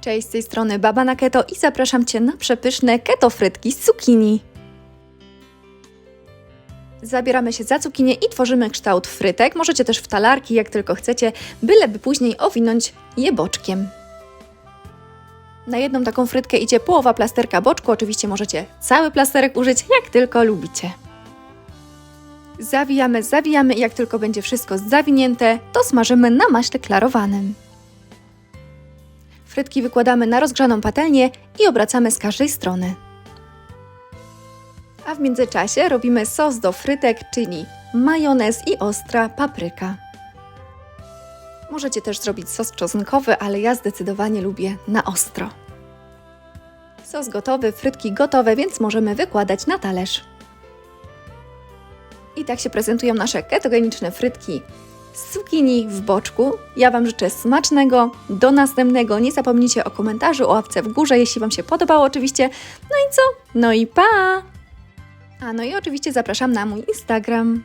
Cześć, z tej strony Baba na Keto i zapraszam Cię na przepyszne keto frytki z cukinii. Zabieramy się za cukinię i tworzymy kształt frytek. Możecie też w talarki, jak tylko chcecie, byleby później owinąć je boczkiem. Na jedną taką frytkę idzie połowa plasterka boczku. Oczywiście możecie cały plasterek użyć, jak tylko lubicie. Zawijamy, zawijamy i jak tylko będzie wszystko zawinięte, to smażymy na maśle klarowanym. Frytki wykładamy na rozgrzaną patelnię i obracamy z każdej strony. A w międzyczasie robimy sos do frytek, czyli majonez i ostra papryka. Możecie też zrobić sos czosnkowy, ale ja zdecydowanie lubię na ostro. Sos gotowy, frytki gotowe, więc możemy wykładać na talerz. I tak się prezentują nasze ketogeniczne frytki z cukinii w boczku. Ja Wam życzę smacznego. Do następnego. Nie zapomnijcie o komentarzu, o łapce w górze, jeśli Wam się podobało oczywiście. No i co? No i pa! A no i oczywiście zapraszam na mój Instagram.